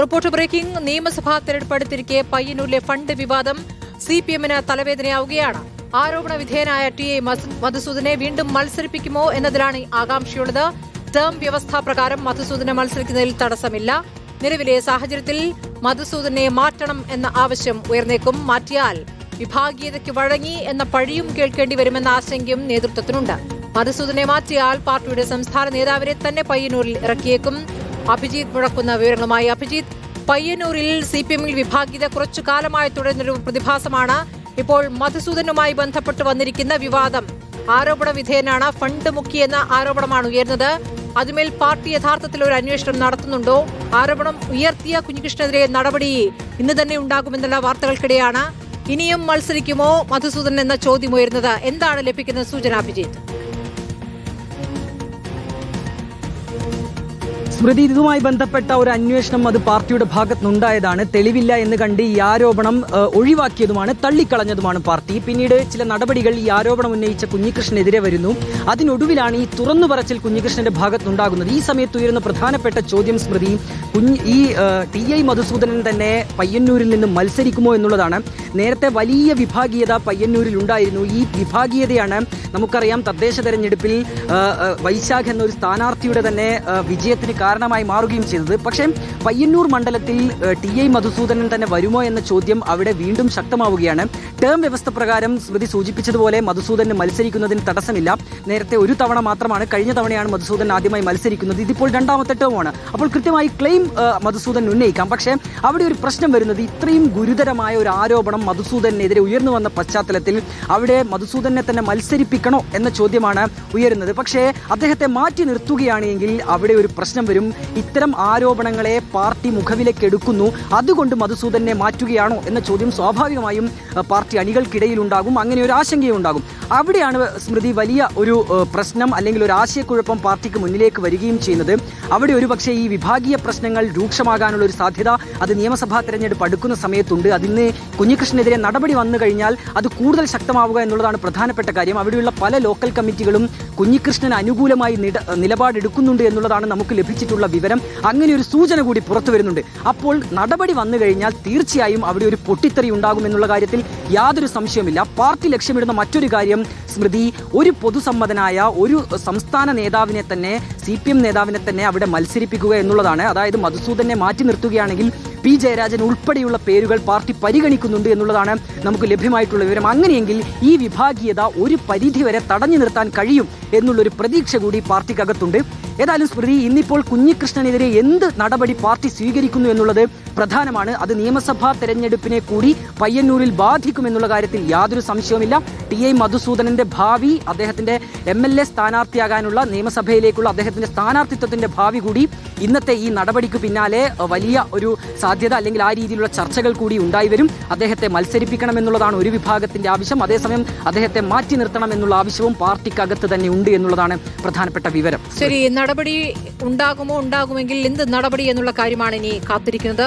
Report breaking. നിയമസഭാ തെരഞ്ഞെടുപ്പ് അടുത്തിരിക്കെ പയ്യന്നൂരിലെ ഫണ്ട് വിവാദം സി പി എമ്മിന് തലവേദനയാവുകയാണ്. ആരോപണ വിധേയനായ ടി എ മധുസൂദനെ വീണ്ടും മത്സരിപ്പിക്കുമോ എന്നതിലാണ് ആകാംക്ഷയുള്ളത്. ടേം വ്യവസ്ഥ പ്രകാരം മധുസൂദനെ മത്സരിക്കുന്നതിൽ തടസ്സമില്ല. നിലവിലെ സാഹചര്യത്തിൽ മധുസൂദനെ മാറ്റണം എന്ന ആവശ്യം ഉയർന്നേക്കും. മാറ്റിയാൽ വിഭാഗീയതയ്ക്ക് വഴങ്ങി എന്ന പഴിയും കേൾക്കേണ്ടി വരുമെന്ന ആശങ്കയും നേതൃത്വത്തിനുണ്ട്. മധുസൂദനെ മാറ്റിയാൽ പാർട്ടിയുടെ സംസ്ഥാന നേതാവിനെ തന്നെ പയ്യന്നൂരിൽ ഇറക്കിയേക്കും. അഭിജിത്ത് മുഴക്കുന്ന വിവരങ്ങളുമായി അഭിജിത്ത്. പയ്യന്നൂരിൽ സി പി എമ്മിൽ വിഭാഗീയത കുറച്ചു കാലമായി തുടരുന്നൊരു പ്രതിഭാസമാണ് ഇപ്പോൾ മധുസൂദനുമായി ബന്ധപ്പെട്ട് വന്നിരിക്കുന്ന വിവാദം. ആരോപണ വിധേയനാണ് ഫണ്ട് മുക്കിയെന്ന ആരോപണമാണ് ഉയർന്നത് അതുമേൽ പാർട്ടി യഥാർത്ഥത്തിൽ ഒരു അന്വേഷണം നടത്തുന്നുണ്ടോ? ആരോപണം ഉയർത്തിയ കുഞ്ഞികൃഷ്ണനെതിരെ നടപടി ഇന്ന് തന്നെ ഉണ്ടാകുമെന്നുള്ള വാർത്തകൾക്കിടെയാണ് ഇനിയും മത്സരിക്കുമോ മധുസൂദൻ എന്ന ചോദ്യം ഉയരുന്നത്. എന്താണ് ലഭിക്കുന്ന സൂചന അഭിജിത്ത്? സ്മൃതി ഇതുമായി ബന്ധപ്പെട്ട ഒരു അന്വേഷണം അത് പാർട്ടിയുടെ ഭാഗത്തുനിന്നുണ്ടായതാണ്. തെളിവില്ല എന്ന് കണ്ട് ഈ ആരോപണം ഒഴിവാക്കിയതുമാണ് തള്ളിക്കളഞ്ഞതുമാണ് പാർട്ടി. പിന്നീട് ചില നടപടികൾ ഈ ആരോപണം ഉന്നയിച്ച കുഞ്ഞികൃഷ്ണനെതിരെ വരുന്നു. അതിനൊടുവിലാണ് ഈ തുറന്നു പറച്ചിൽ കുഞ്ഞികൃഷ്ണന്റെ ഭാഗത്തുനിന്നുണ്ടാകുന്നത് ഈ സമയത്ത് ഉയരുന്ന പ്രധാനപ്പെട്ട ചോദ്യം സ്മൃതി കുഞ്ഞ് ഈ ടി ഐ മധുസൂദനൻ തന്നെ പയ്യന്നൂരിൽ നിന്ന് മത്സരിക്കുമോ എന്നുള്ളതാണ്. നേരത്തെ വലിയ വിഭാഗീയത പയ്യന്നൂരിൽ ഉണ്ടായിരുന്നു. ഈ വിഭാഗീയതയാണ് നമുക്കറിയാം തദ്ദേശ തെരഞ്ഞെടുപ്പിൽ വൈശാഖ് എന്നൊരു സ്ഥാനാർത്ഥിയുടെ തന്നെ വിജയത്തിന് വിജയത്തിന് കാരണമായി മാറുകയും ചെയ്തത്. പക്ഷേ പയ്യന്നൂർ മണ്ഡലത്തിൽ ടി ഐ മധുസൂദനൻ തന്നെ വരുമോ എന്ന ചോദ്യം അവിടെ വീണ്ടും ശക്തമാവുകയാണ്. ടേം വ്യവസ്ഥ പ്രകാരം സ്മൃതി സൂചിപ്പിച്ചതുപോലെ മധുസൂദന് മത്സരിക്കുന്നതിന് തടസ്സമില്ല. നേരത്തെ ഒരു തവണ മാത്രമാണ് കഴിഞ്ഞ തവണയാണ് മധുസൂദൻ ആദ്യമായി മത്സരിക്കുന്നത്. ഇതിപ്പോൾ രണ്ടാമത്തെ ടേമാണ് അപ്പോൾ കൃത്യമായി ക്ലെയിം മധുസൂദൻ ഉന്നയിക്കാം. പക്ഷേ അവിടെ ഒരു പ്രശ്നം വരുന്നത് ഇത്രയും ഗുരുതരമായ ഒരു ആരോപണം മധുസൂദനെതിരെ ഉയർന്നു വന്ന പശ്ചാത്തലത്തിൽ അവിടെ മധുസൂദനെ തന്നെ മത്സരിപ്പിക്കണോ എന്ന ചോദ്യമാണ് ഉയരുന്നത്. പക്ഷേ അദ്ദേഹത്തെ മാറ്റി നിർത്തുകയാണെങ്കിൽ അവിടെ ഒരു പ്രശ്നം വരും. ഇത്തരം ആരോപണങ്ങളെ പാർട്ടി മുഖവിലേക്ക് എടുക്കുന്നു. അതുകൊണ്ട് മധുസൂദനെ മാറ്റുകയാണോ എന്ന ചോദ്യം സ്വാഭാവികമായും പാർട്ടി അണികൾക്കിടയിൽ ഉണ്ടാകും അങ്ങനെ ഒരു ആശങ്കയുണ്ടാകും അവിടെയാണ് സ്മൃതി വലിയ ഒരു പ്രശ്നം അല്ലെങ്കിൽ ഒരു ആശയക്കുഴപ്പം പാർട്ടിക്ക് മുന്നിലേക്ക് വരികയും ചെയ്യുന്നത്. അവിടെ ഒരുപക്ഷെ ഈ വിഭാഗീയ പ്രശ്നങ്ങൾ രൂക്ഷമാകാനുള്ള ഒരു സാധ്യത അത് നിയമസഭാ തെരഞ്ഞെടുപ്പ് അടുക്കുന്ന സമയത്തുണ്ട്. അതിന് കുഞ്ഞികൃഷ്ണനെതിരെ നടപടി വന്നു കഴിഞ്ഞാൽ അത് കൂടുതൽ ശക്തമാവുക എന്നുള്ളതാണ് പ്രധാനപ്പെട്ട കാര്യം. അവിടെയുള്ള പല ലോക്കൽ കമ്മിറ്റികളും കുഞ്ഞികൃഷ്ണന് അനുകൂലമായി നിലപാടെടുക്കുന്നുണ്ട് എന്നുള്ളതാണ് നമുക്ക് ലഭിച്ചിട്ടുള്ള വിവരം അങ്ങനെ ഒരു സൂചന കൂടി പുറത്തു വരുന്നുണ്ട്. അപ്പോൾ നടപടി വന്നു കഴിഞ്ഞാൽ തീർച്ചയായും അവിടെ ഒരു പൊട്ടിത്തെറി ഉണ്ടാകും എന്നുള്ള കാര്യത്തിൽ യാതൊരു സംശയമില്ല പാർട്ടി ലക്ഷ്യമിടുന്ന മറ്റൊരു കാര്യം സ്മൃതി ഒരു പൊതുസമ്മതനായ ഒരു സംസ്ഥാന നേതാവിനെ തന്നെ സി പി എം നേതാവിനെ തന്നെ അവിടെ മത്സരിപ്പിക്കുക എന്നുള്ളതാണ്. അതായത് മധുസൂദനെ മാറ്റി നിർത്തുകയാണെങ്കിൽ പി ജയരാജൻ ഉൾപ്പെടെയുള്ള പേരുകൾ പാർട്ടി പരിഗണിക്കുന്നുണ്ട് എന്നുള്ളതാണ് നമുക്ക് ലഭ്യമായിട്ടുള്ള വിവരം. അങ്ങനെയെങ്കിൽ ഈ വിഭാഗീയത ഒരു പരിധിവരെ തടഞ്ഞു നിർത്താൻ കഴിയും എന്നുള്ളൊരു പ്രതീക്ഷ കൂടി പാർട്ടിക്കകത്തുണ്ട്. ഏതായാലും സ്മൃതി ഇന്നിപ്പോൾ കുഞ്ഞികൃഷ്ണനെതിരെ എന്ത് നടപടി പാർട്ടി സ്വീകരിക്കുന്നു എന്നുള്ളത് പ്രധാനമാണ്. അത് നിയമസഭാ തെരഞ്ഞെടുപ്പിനെ കൂടി പയ്യന്നൂരിൽ ബാധിക്കുമെന്നുള്ള കാര്യത്തിൽ യാതൊരു സംശയവുമില്ല. ടി ഐ മധുസൂദനന്റെ ഭാവി അദ്ദേഹത്തിന്റെ എം എൽ എ സ്ഥാനാർത്ഥിയാകാനുള്ള നിയമസഭയിലേക്കുള്ള അദ്ദേഹത്തിന്റെ സ്ഥാനാർത്ഥിത്വത്തിന്റെ ഭാവി കൂടി ഇന്നത്തെ ഈ നടപടിക്ക് പിന്നാലെ വലിയ ഒരു സാധ്യത അല്ലെങ്കിൽ ആ രീതിയിലുള്ള ചർച്ചകൾ കൂടി ഉണ്ടായി വരും. അദ്ദേഹത്തെ മത്സരിപ്പിക്കണം എന്നുള്ളതാണ് ഒരു വിഭാഗത്തിന്റെ ആവശ്യം. അതേസമയം അദ്ദേഹത്തെ മാറ്റി നിർത്തണം എന്നുള്ള ആവശ്യവും പാർട്ടിക്കകത്ത് തന്നെ ഉണ്ട് എന്നുള്ളതാണ് പ്രധാനപ്പെട്ട വിവരം. ശരി നടപടി ഉണ്ടാകുമോ ഉണ്ടാകുമെങ്കിൽ എന്ത് നടപടി എന്നുള്ള കാര്യമാണ് ഇനി കാത്തിരിക്കുന്നത്.